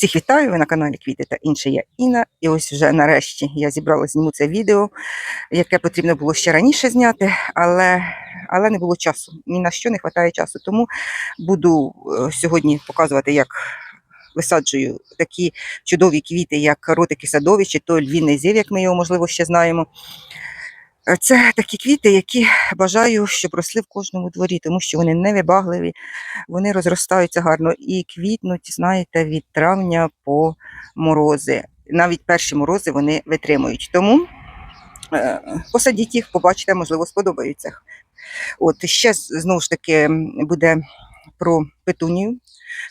Всіх вітаю, ви на каналі Квіти та інше я Інна. І ось вже нарешті я зібрала зніму це відео, яке потрібно було ще раніше зняти, але, але не було часу. Ні на що не вистачає часу. Тому буду е, сьогодні показувати, як висаджую такі чудові квіти, як ротики садові, чи то львіний зів, як ми його, можливо, ще знаємо. Е, Це такі квіти, які бажаю, щоб росли в кожному дворі, тому що вони невибагливі, вони розростаються гарно і квітнуть, знаєте, від травня по морози. Навіть перші морози вони витримують. Тому е, посадіть їх, побачите, можливо, сподобаються. От ще знову ж таки буде про петунію.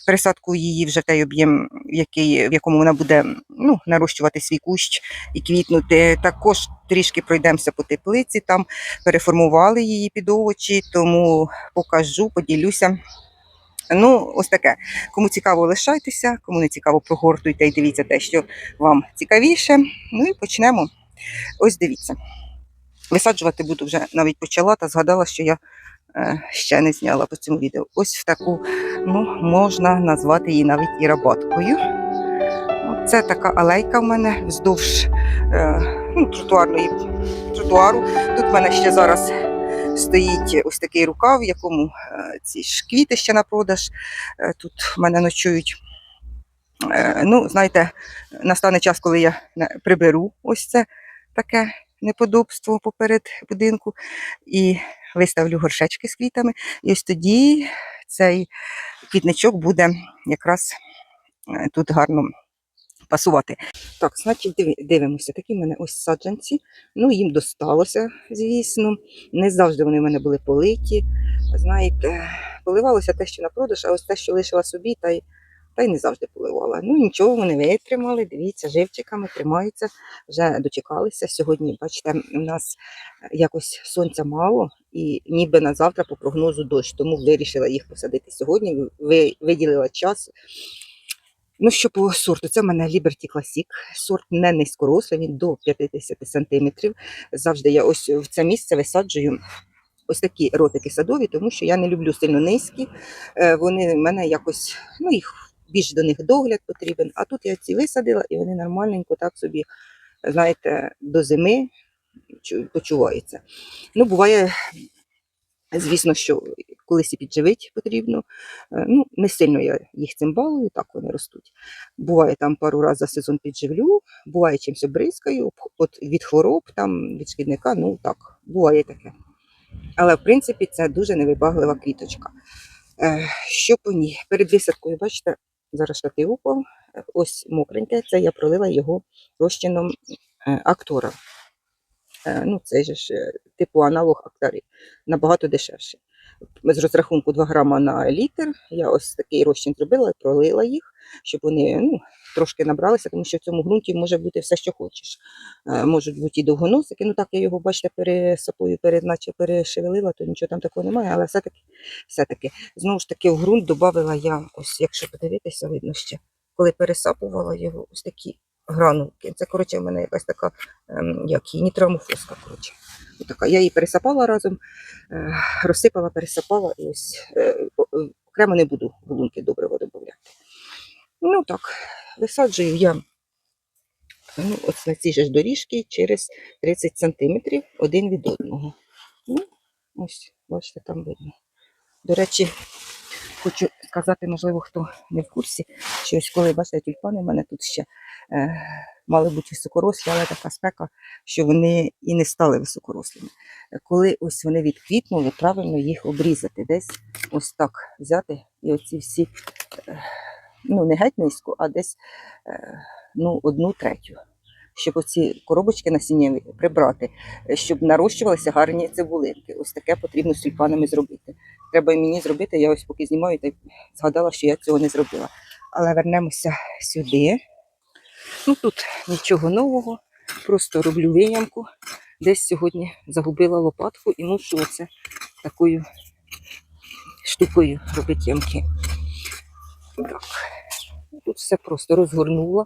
Пересадку її вже той об'єм, в якому вона буде ну, нарощувати свій кущ і квітнути. Також трішки пройдемося по теплиці, там переформували її під овочі, тому покажу, поділюся. Ну, ось таке. Кому цікаво, лишайтеся, кому не цікаво, прогортуйте і дивіться те, що вам цікавіше. Ну і почнемо. Ось дивіться. Висаджувати буду вже навіть почала та згадала, що я е, ще не зняла по цьому відео. Ось в таку, ну, можна назвати її навіть і роботкою. Це така алейка в мене вздовж е, ну, тротуарної тротуару. Тут в мене ще зараз стоїть ось такий рукав, в якому е, ці ж квіти ще на продаж. Е, Тут в мене ночують. Е, Ну, знаєте, настане час, коли я приберу ось це таке неподобство поперед будинку і виставлю горшечки з квітами. І ось тоді цей квітничок буде якраз е, тут гарно пасувати. Так, значить, дивимося. Такі в мене ось саджанці. Ну, їм досталося, звісно. Не завжди вони в мене були политі. Знаєте, поливалося те, що на продаж, а ось те, що лишила собі, та й, та й не завжди поливала. Ну, нічого, вони витримали. Дивіться, живчиками тримаються, вже дочекалися. Сьогодні, бачите, у нас якось сонця мало, і ніби на завтра по прогнозу дощ, тому вирішила їх посадити сьогодні. Ви, виділила час. Ну, що по сорту, це в мене Liberty Classic. Сорт не низькорослий, він до 50 сантиметрів. Завжди я ось в це місце висаджую ось такі ротики садові, тому що я не люблю сильно низькі. Е, Вони в мене якось, ну їх більш до них догляд потрібен. А тут я ці висадила, і вони нормальненько так собі, знаєте, до зими чу- почуваються. Ну, буває, звісно, що колись і підживити потрібно. Е, Ну, не сильно я їх цим балую, так вони ростуть. Буває там пару разів за сезон підживлю, буває чимось обризкаю, об- от від хвороб, там, від шкідника, ну так, буває таке. Але в принципі це дуже невибаглива квіточка. Е, що по ній? Перед висадкою, бачите, зараз е, ось мокреньке, це я пролила його розчином е, актора. Е, ну, це ж е, типу аналог актарів набагато дешевше. З розрахунку 2 грама на літр. Я ось такий розчин зробила, пролила їх, щоб вони ну, трошки набралися, тому що в цьому ґрунті може бути все, що хочеш. Е, Можуть бути і довгоносики. Ну так я його, бачите, пересапою, перед, наче перешевелила, то нічого там такого немає, але все-таки, все-таки, знову ж таки, в ґрунт додавала я, ось якщо подивитися, видно ще, коли пересапувала його, ось такі гранулки. Це, коротше, в мене якась така, ем, як її, нітрамофоска, коротше. Така. Я її пересапала разом, е, розсипала, пересапала і ось е, окремо не буду булунки добрива додати. Ну так, висаджую я ну, ось на ці ж доріжки через 30 сантиметрів один від одного. Ну, ось, бачите, там видно. До речі, хочу сказати, можливо, хто не в курсі, що ось коли бачите, тюльпани в мене тут ще е, мали бути високорослі, але така спека, що вони і не стали високорослими. Коли ось вони відквітнули, правильно їх обрізати, десь ось так взяти і оці всі, е, ну не геть низько, а десь е, ну, одну третю. Щоб оці коробочки насіннєві прибрати, щоб нарощувалися гарні цибулинки. Ось таке потрібно з тюльпанами зробити. Треба і мені зробити. Я ось поки знімаю, та згадала, що я цього не зробила. Але вернемося сюди. Ну тут нічого нового, просто роблю виямку. Десь сьогодні загубила лопатку і мушу оце такою штукою робити ямки. Так. Тут все просто розгорнула.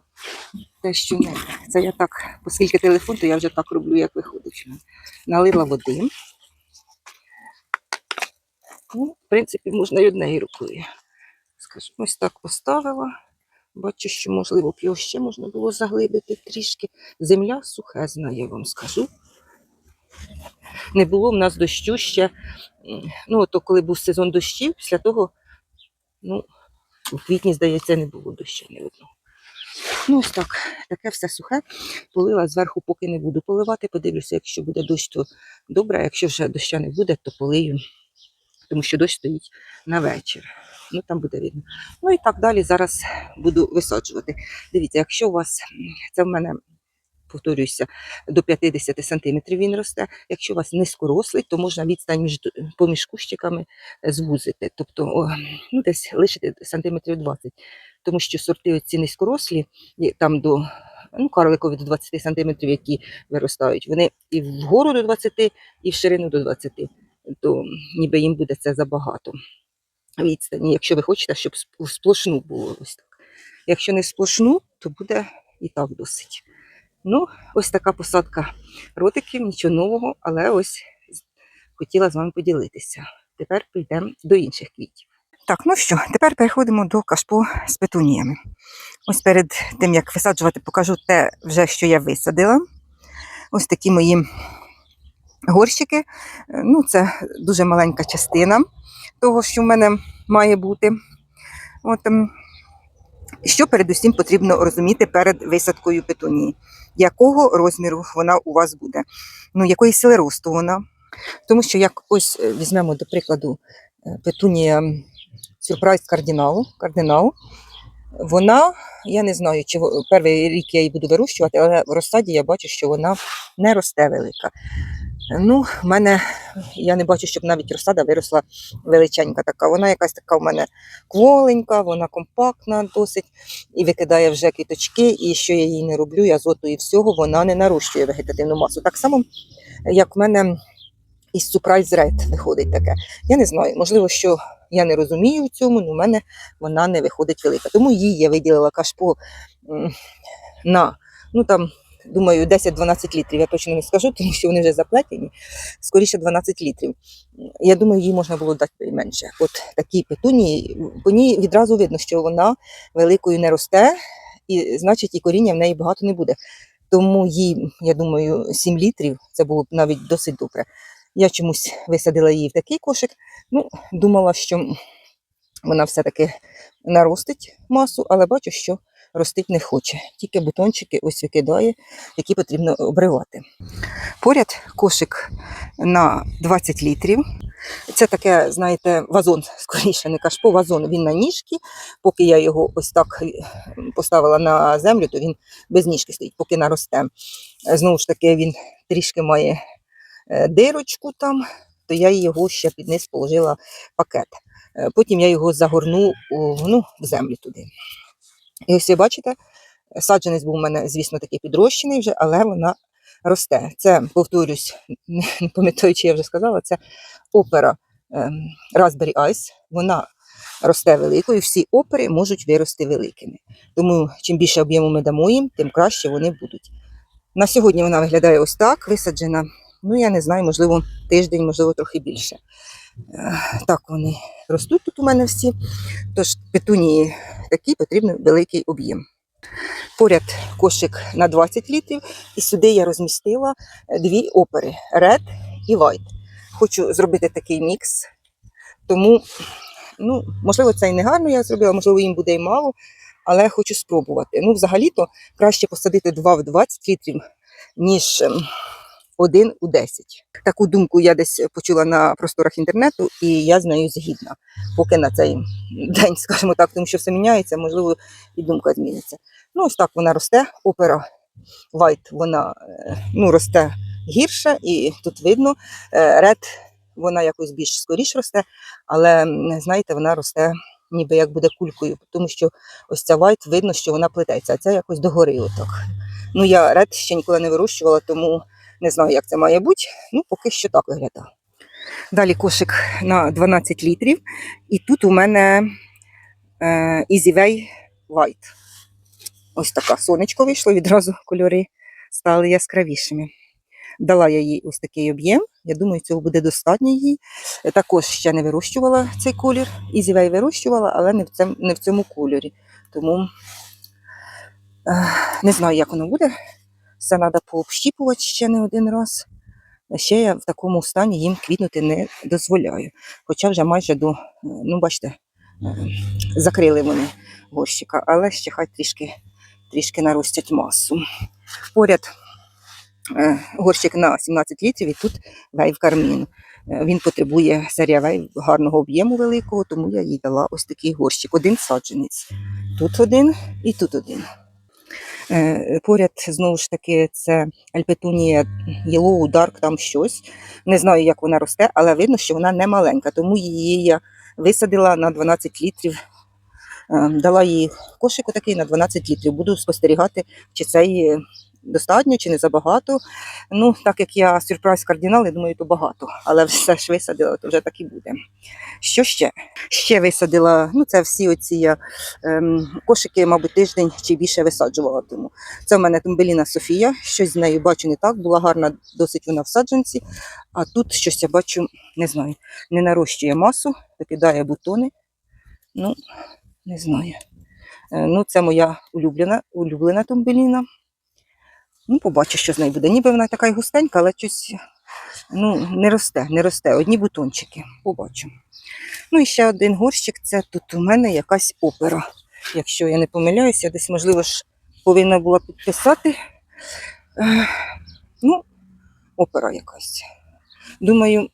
Те, що не. Це я так, оскільки телефон, то я вже так роблю, як виходить. Налила води. Ну, в принципі, можна і однією рукою. Скажу, ось так поставила. Бачу, що, можливо, б його ще можна було заглибити трішки. Земля сухезна, я вам скажу. Не було в нас дощу ще. Ну, то коли був сезон дощів, після того, ну, у квітні, здається, не було дощу ні одного. Ну, ось так, таке все сухе. Полила зверху, поки не буду поливати. Подивлюся, якщо буде дощ, то добре, якщо вже доща не буде, то полию, тому що дощ стоїть на вечір. Ну, там буде видно. Ну і так далі зараз буду висаджувати. Дивіться, якщо у вас це в мене. Повторююся, до 50 сантиметрів він росте. Якщо у вас низькорослий, то можна відстань між поміж кущиками е, звузити, тобто ну, десь лишити сантиметрів 20. Тому що сорти ці низькорослі, там до ну, карликові до 20 сантиметрів, які виростають, вони і вгору до 20, і в ширину до 20, то ніби їм буде це забагато. Відстані, якщо ви хочете, щоб сплошну було ось так. Якщо не сплошну, то буде і так досить. Ну, ось така посадка ротиків, нічого нового, але ось хотіла з вами поділитися. Тепер прийдемо до інших квітів. Так, ну що, тепер переходимо до кашпо з петуніями. Ось перед тим, як висаджувати, покажу те, вже, що я висадила. Ось такі мої горщики. Ну, це дуже маленька частина того, що в мене має бути. От, ем, що передусім потрібно розуміти перед висадкою петунії? Якого розміру вона у вас буде? Ну, якої сили росту вона? Тому що як ось е, візьмемо, до прикладу, е, петунія сюрприз кардиналу, кардинал, вона, я не знаю, чи перший рік я її буду вирощувати, але в розсаді я бачу, що вона не росте велика. Ну, в мене я не бачу, щоб навіть розсада виросла величенька така. Вона якась така в мене кволенька, вона компактна досить і викидає вже квіточки. І що я їй не роблю, я азоту і всього, вона не нарощує вегетативну масу. Так само, як в мене із Surprise Red виходить таке. Я не знаю, можливо, що я не розумію в цьому, але в мене вона не виходить велика. Тому їй я виділила кашпо на, ну там, думаю, 10-12 літрів. Я точно не скажу, тому що вони вже заплетені. Скоріше 12 літрів. Я думаю, їй можна було дати менше. От такі петунії, по ній відразу видно, що вона великою не росте, і значить і коріння в неї багато не буде. Тому їй, я думаю, 7 літрів це було б навіть досить добре. Я чомусь висадила її в такий кошик. Ну, думала, що вона все-таки наростить масу, але бачу, що ростить не хоче. Тільки бутончики ось викидає, які потрібно обривати. Поряд кошик на 20 літрів. Це таке, знаєте, вазон, скоріше, не кашпо, вазон. Він на ніжки. Поки я його ось так е, поставила на землю, то він без ніжки стоїть, поки наросте. Знову ж таки, він трішки має дирочку там, то я його ще під низ положила пакет. Е, Потім я його загорну ну, в землю туди. І ось ви бачите, саджанець був у мене, звісно, такий підрощений вже, але вона росте. Це, повторюсь, не не пам'ятаю, чи я вже сказала, це опера ем, Raspberry Ice. Вона росте великою, всі опери можуть вирости великими. Тому чим більше об'єму ми дамо їм, тим краще вони будуть. На сьогодні вона виглядає ось так, висаджена. Ну, я не знаю, можливо, тиждень, можливо, трохи більше. Е, Так вони ростуть тут у мене всі. Тож петунії такі потрібен великий об'єм. Поряд кошик на 20 літрів, і сюди я розмістила дві опери Red і White. Хочу зробити такий мікс, тому, ну, можливо, це і не гарно я зробила, можливо, їм буде і мало, але хочу спробувати. Ну, взагалі-то краще посадити два в 20 літрів, ніж один у 10. Таку думку я десь почула на просторах інтернету, і я з нею згідна. Поки на цей день, скажімо так, тому що все міняється, можливо, і думка зміниться. Ну, ось так вона росте. Опера White, вона е, ну, росте гірше, і тут видно. Е, Red, вона якось більш скоріш росте, але знаєте, вона росте ніби як буде кулькою, тому що ось ця White видно, що вона плететься, а ця якось догори отак. Ну, я Red ще ніколи не вирощувала, тому не знаю, як це має бути. Ну, поки що так виглядає. Далі кошик на 12 літрів. І тут у мене е, Easy Way White. Ось така сонечко вийшло, відразу кольори стали яскравішими. Дала я їй ось такий об'єм. Я думаю, цього буде достатньо їй. Е, Також ще не вирощувала цей колір. Way вирощувала, але не в цьому, не в цьому кольорі. Тому Е, Не знаю, як воно буде. Все треба пообщіпувати ще не один раз. А Ще я в такому стані їм квітнути не дозволяю. Хоча вже майже до, е, ну бачите, е, закрили вони горщика, але ще хай трішки, трішки наростять масу. Поряд е, горщик на 17 літрів і тут вейв кармін. Він потребує серія вейв гарного об'єму великого, тому я їй дала ось такий горщик. Один саджанець. Тут один і тут один. Е, Поряд знову ж таки це альпетунія Yellow Dark, там щось. Не знаю, як вона росте, але видно, що вона не маленька, тому її я висадила на 12 літрів. Е, Дала їй кошик такий на 12 літрів. Буду спостерігати, чи це їй достатньо, чи не забагато. Ну, так як я сюрприз кардинал, я думаю, то багато. Але все ж висадила, то вже так і буде. Що ще? Ще висадила, ну це всі оці я ем, кошики, мабуть, тиждень чи більше висаджувала. Тому це в мене тумбеліна Софія. Щось з нею бачу не так. Була гарна досить вона в саджанці. А тут щось я бачу, не знаю, не нарощує масу, викидає бутони. Ну, не знаю. Е, Ну, це моя улюблена, улюблена тумбеліна. Ну, побачу, що з нею буде. Ніби вона така й густенька, але щось ну, не росте, не росте. Одні бутончики. Побачу. Ну і ще один горщик це тут у мене якась опера. Якщо я не помиляюся, десь, можливо, ж повинна була підписати. Е, Ну, опера якась. Думаю,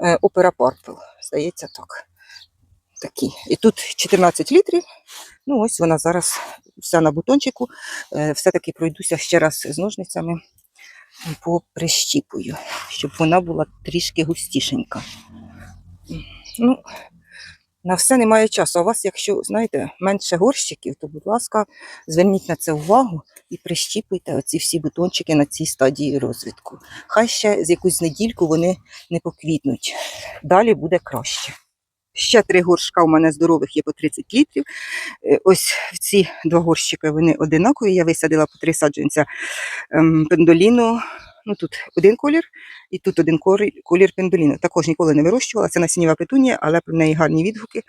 е, опера Purple, здається так. Такі. І тут 14 літрів. Ну, ось вона зараз вся на бутончику. Е, Все-таки пройдуся ще раз з ножницями поприщіпую, щоб вона була трішки густішенька. Ну, на все немає часу. А у вас, якщо знаєте, менше горщиків, то, будь ласка, зверніть на це увагу і прищіпуйте оці всі бутончики на цій стадії розвитку. Хай ще з якусь недільку вони не поквітнуть. Далі буде краще. Ще три горшка у мене здорових є по 30 літрів. Е, Ось ці два горщики вони одинакові. Я висадила по три саджанця ем, пендоліну. Ну тут один колір, і тут один колір, пендоліну. Також ніколи не вирощувала. Це насіннєва петунія, але про неї гарні відгуки.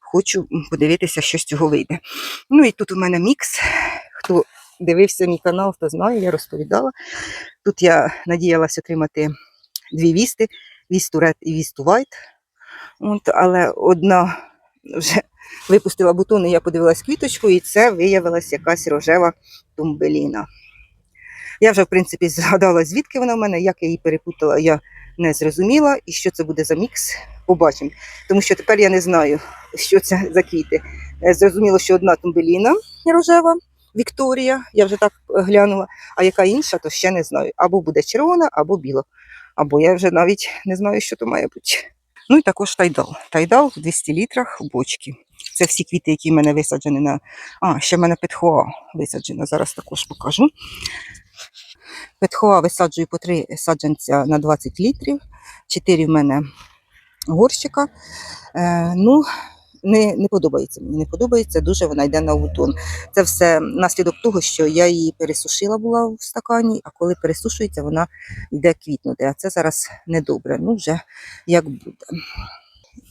Хочу подивитися, що з цього вийде. Ну і тут у мене мікс. Хто дивився мій канал, хто знає, я розповідала. Тут я надіялася отримати дві вісти: вісту Red і вісту White. От, але одна вже випустила бутони, я подивилась квіточку, і це виявилась якась рожева тумбеліна. Я вже, в принципі, згадала, звідки вона в мене, як я її перепутала, я не зрозуміла. І що це буде за мікс, побачимо. Тому що тепер я не знаю, що це за квіти. Е, Зрозуміло, що одна тумбеліна рожева, Вікторія, я вже так глянула, а яка інша, то ще не знаю. Або буде червона, або біла. Або я вже навіть не знаю, що то має бути. Ну і також тайдал. Тайдал в 200 літрах в бочки. Це всі квіти, які в мене висаджені на. А, ще в мене петхоа висаджена. Зараз також покажу. Петхоа висаджую по три саджанця на 20 літрів. 4 в мене горщика. Е, ну, не, не подобається мені, не подобається, дуже вона йде на бутон. Це все наслідок того, що я її пересушила була в стакані, а коли пересушується, вона йде квітнути. А це зараз недобре. Ну, вже як буде.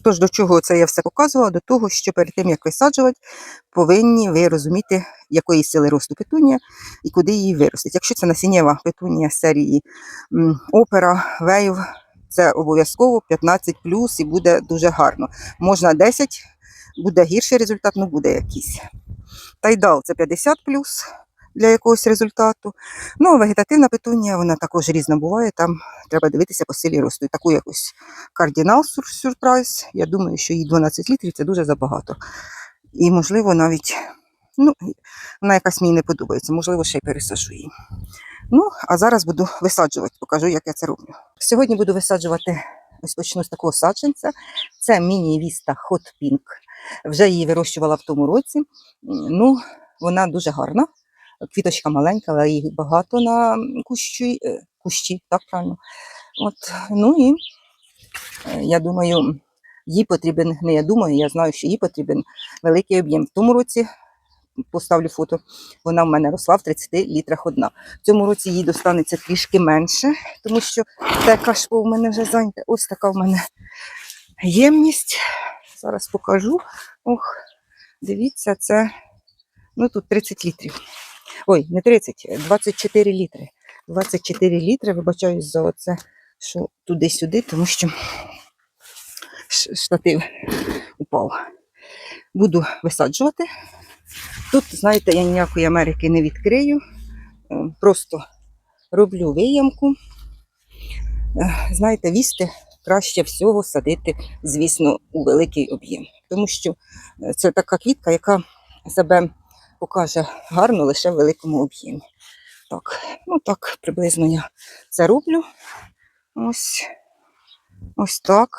Тож до чого це я все показувала? До того, що перед тим, як висаджувати, повинні ви розуміти, якої сили росту петунія і куди її виростить. Якщо це насіннєва петунія серії опера, вейв, це обов'язково 15 і буде дуже гарно. Можна 10, буде гірший результат, ну буде якийсь. Тайдал це 50 для якогось результату. Ну, а вегетативна петунія, вона також різна буває. Там треба дивитися по силі росту. І таку якусь кардінал сюрприз. Я думаю, що їй 12 літрів це дуже забагато. І, можливо, навіть ну, вона якась мені не подобається, можливо, ще й пересажу її. Ну, а зараз буду висаджувати, покажу, як я це роблю. Сьогодні буду висаджувати, ось почну з такого саджанця. Це міні-віста Hot Pink. Вже її вирощувала в тому році. Ну, вона дуже гарна. Квіточка маленька, але їх багато на кущі, е, кущі, так правильно. От, ну і е, я думаю, їй потрібен, не я думаю, я знаю, що їй потрібен великий об'єм. В тому році поставлю фото, вона в мене росла в 30 літрах одна. В цьому році їй достанеться трішки менше, тому що те кашпо в мене вже зайнята. Ось така в мене ємність. Зараз покажу. Ох, дивіться, це Ну тут 30 літрів. Ой, не 30, 24 літри. 24 літри, вибачаюсь за оце, що туди-сюди, тому що штатив упав. Буду висаджувати. Тут, знаєте, я ніякої Америки не відкрию. Е, Просто роблю виямку. Е, Знаєте, вісти краще всього садити, звісно, у великий об'єм. Тому що е, це така квітка, яка себе покаже гарно лише в великому об'ємі. Так, ну так, приблизно я це роблю. Ось, ось так.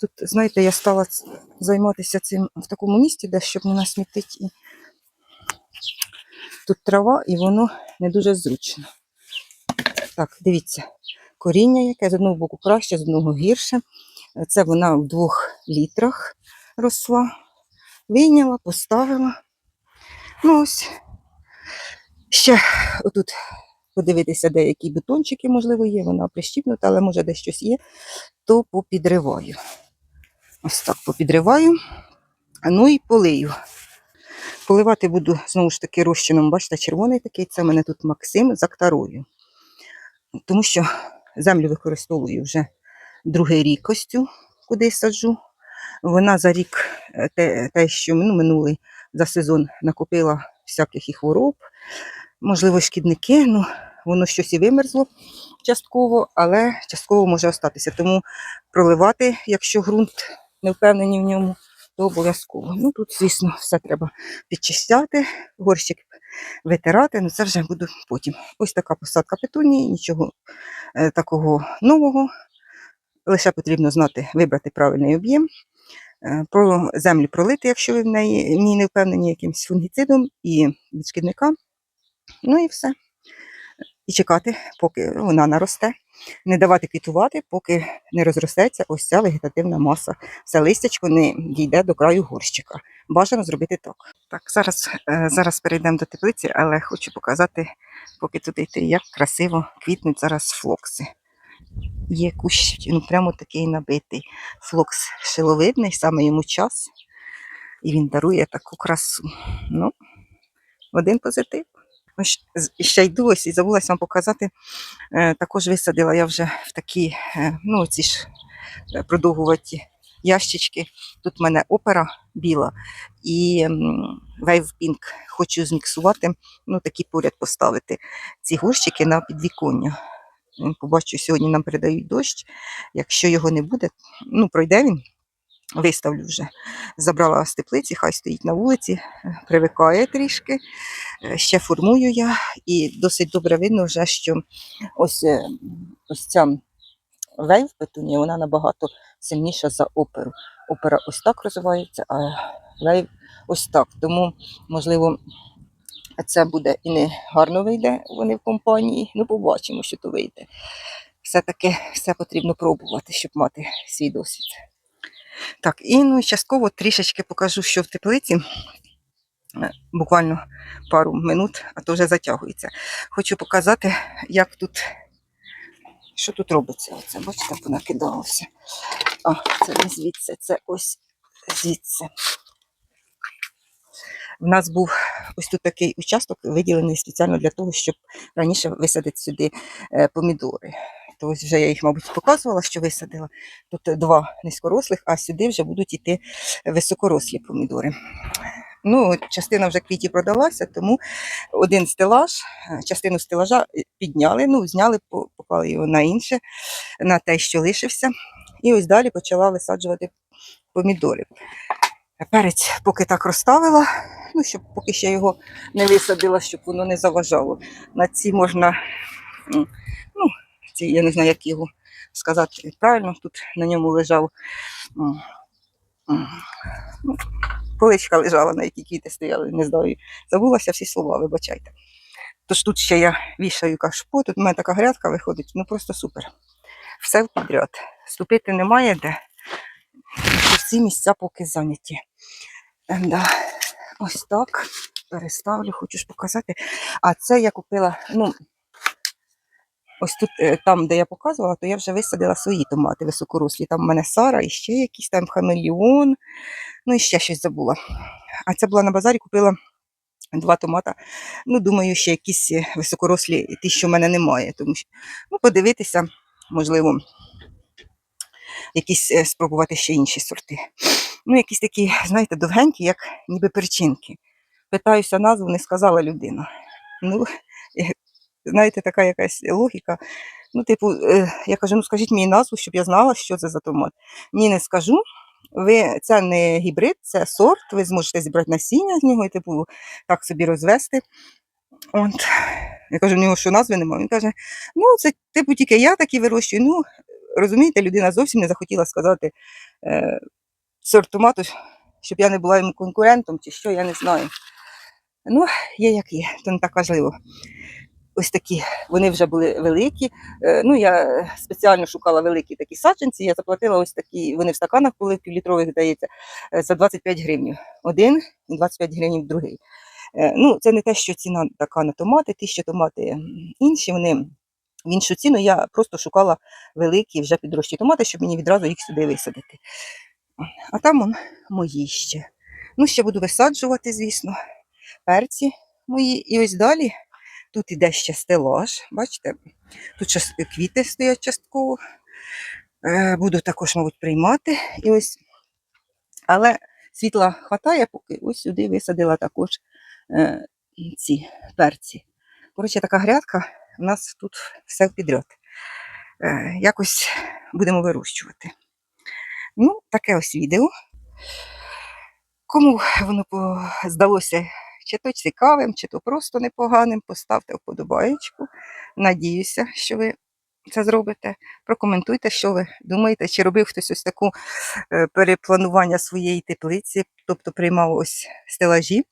Тут, знаєте, я стала займатися цим в такому місці, де щоб не насмітити. І... Тут трава, і воно не дуже зручно. Так, дивіться, коріння, яке з одного боку краще, з одного гірше. Це вона в двох літрах росла. Вийняла, поставила. Ну ось. Ще отут подивитися, деякі бутончики, можливо, є, вона прищіпнута, але може десь щось є, то попідриваю. Ось так попідриваю. Ну і полию. Поливати буду знову ж таки розчином, бачите, червоний такий, це в мене тут Максим з актарою. Тому що землю використовую вже другий рік ось куди саджу. Вона за рік, е, те, те що ну, минулий за сезон накопила всяких і хвороб, можливо, шкідники, ну, воно щось і вимерзло частково, але частково може остатися. Тому проливати, якщо ґрунт не впевнені в ньому, то обов'язково. Ну тут, звісно, все треба підчищати, горщик витирати, ну це вже буду потім. Ось така посадка петунії, нічого е, такого нового. Лише потрібно знати, вибрати правильний об'єм, е, про землю пролити, якщо ви в неї в ній не впевнені якимось фунгіцидом і від шкідника. Ну і все. І чекати, поки вона наросте. Не давати квітувати, поки не розростеться ось ця вегетативна маса. Все листячко не дійде до краю горщика. Бажано зробити так. Так, зараз, е, зараз перейдемо до теплиці, але хочу показати, поки туди йти, як красиво квітнуть зараз флокси. Є кущ, ну прямо такий набитий. Флокс шиловидний, саме йому час. І він дарує таку красу. Ну, один позитив. Ось ще йду ось і забулася вам показати. Е, також висадила я вже в такі, е, ну, ці ж е, продовгуваті ящички. Тут в мене опера біла і Pink. Хочу зміксувати, ну, такі поряд поставити ці горщики на підвіконня. Побачу, сьогодні нам передають дощ. Якщо його не буде, ну пройде він, виставлю вже. Забрала з теплиці, хай стоїть на вулиці, привикає трішки. Ще формую я, і досить добре видно вже, що ось, е, ось ця вейв петунія, вона набагато сильніша за оперу. Опера ось так розвивається, а вейв ось так. Тому, можливо, це буде і не гарно вийде вони в компанії. Ну, побачимо, що то вийде. Все-таки все потрібно пробувати, щоб мати свій досвід. Так, і ну, частково трішечки покажу, що в теплиці. Е, Буквально пару минут, а то вже затягується. Хочу показати, як тут, що тут робиться. Оце, бачите, понакидалося. А, це не звідси, це ось звідси. В нас був ось тут такий участок, виділений спеціально для того, щоб раніше висадити сюди е, помідори. То ось вже я їх, мабуть, показувала, що висадила. Тут два низькорослих, а сюди вже будуть йти високорослі помідори. Ну, частина вже квітів продалася, тому один стелаж, е, частину стелажа е, підняли, ну, зняли, по- поклали його на інше, на те, що лишився. І ось далі почала висаджувати помідори. Перець поки так розставила, ну, щоб поки ще його не висадила, щоб воно не заважало. На ці можна, ну, ці, я не знаю, як його сказати правильно, тут на ньому лежав. ну, поличка лежала, на якій квіти стояли, не знаю. Забулася всі слова, вибачайте. Тож тут ще я вішаю кашпо, тут у мене така грядка виходить, ну просто супер. Все в підряд. Ступити немає де. Всі місця поки зайняті. Ем, Да. Ось так. Переставлю, хочу ж показати. А це я купила, ну, Ось тут, е, там, де я показувала, то я вже висадила свої томати високорослі. Там в мене Сара і ще якийсь там хамелеон, ну і ще щось забула. А це була на базарі, купила два томата. Ну, думаю, ще якісь е, високорослі, ті, що в мене немає. Тому що ну, подивитися, можливо, якісь е, спробувати ще інші сорти. Ну, якісь такі, знаєте, довгенькі, як ніби перчинки. Питаюся назву, не сказала людина. Ну, знаєте, така якась логіка. Ну, типу, е, я кажу, ну скажіть мені назву, щоб я знала, що це за томат. Ні, не скажу. Ви, це не гібрид, це сорт, ви зможете зібрати насіння з нього і типу так собі розвести. От. Я кажу, в нього що назви немає. Він каже, ну, це типу тільки я такі вирощую. Ну, розумієте, людина зовсім не захотіла сказати е, сорт томату, щоб я не була йому конкурентом чи що, я не знаю. Ну, є як є, то не так важливо. Ось такі, вони вже були великі. Е, Ну, я спеціально шукала великі такі саджанці. Я заплатила ось такі, вони в стаканах були півлітрових, здається, е, за 25 гривень. Один і 25 гривень другий. Е, Ну, це не те, що ціна така на томати, ті, що томати інші, вони в іншу ціну. Я просто шукала великі вже підрощі томати, щоб мені відразу їх сюди висадити. А там он мої ще. Ну, ще буду висаджувати, звісно, перці мої. І ось далі тут іде ще стелаж. Бачите, тут квіти стоять частково. Е, Буду також, мабуть, приймати. І ось, але світла хватає, поки ось сюди висадила також е, ці перці. Коротше, така грядка, у нас тут все підряд. Е, якось будемо вирощувати. Ну, таке ось відео. Кому воно здалося чи то цікавим, чи то просто непоганим, поставте вподобаєчку. Надіюся, що ви це зробите. Прокоментуйте, що ви думаєте, чи робив хтось ось таку е, перепланування своєї теплиці, тобто приймав ось стелажі.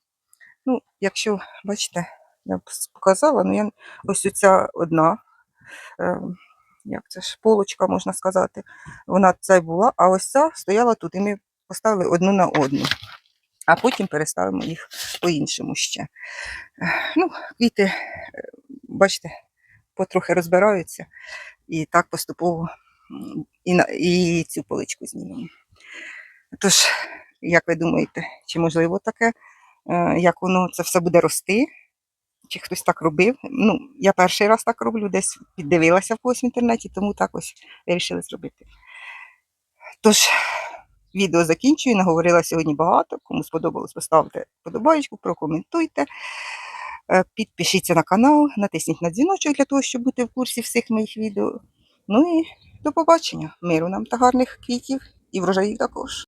Ну, якщо, бачите, я б показала, ну я ось оця одна, е, як це ж, полочка, можна сказати, вона це була, а ось ця стояла тут, і ми поставили одну на одну. А потім переставимо їх по-іншому ще. Ну, квіти, е, бачите, потрохи розбираються, і так поступово і, на, і цю поличку знімемо. Тож, як ви думаєте, чи можливо таке, е, як воно це все буде рости? Чи хтось так робив? Ну, я перший раз так роблю, десь піддивилася в когось в інтернеті, тому так ось вирішили зробити. Тож, відео закінчую, наговорила сьогодні багато. Кому сподобалось, поставте подобаєчку, прокоментуйте. Е, Підпишіться на канал, натисніть на дзвіночок для того, щоб бути в курсі всіх моїх відео. Ну і до побачення. Миру нам та гарних квітів і врожаїв також.